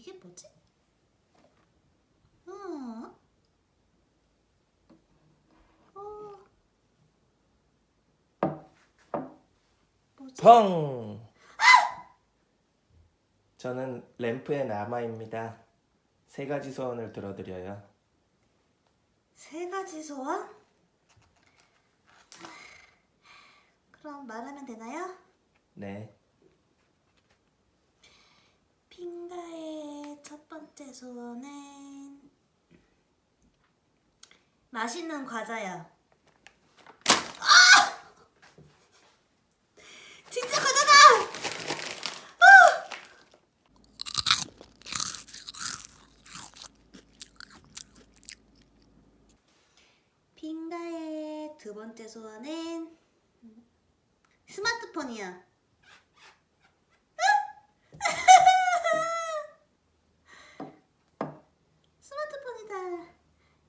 이게 뭐지? 어. 어. 뭐지? 펑! 아! 저는 램프의 남아입니다. 세 가지 소원을 들어드려요. 세 가지 소원? 그럼 말하면 되나요? 네. 빙가 첫 번째 소원은 맛있는 과자요. 아! 진짜 과자다! 핑가의 두 번째 소원은 스마트폰이요. 스마트폰이다.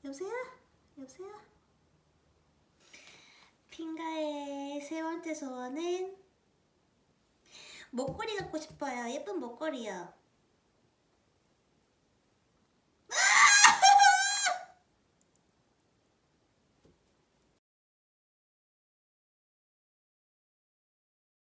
여보세요? 여보세요? 핑가의 세 번째 소원은 목걸이 갖고 싶어요. 예쁜 목걸이요.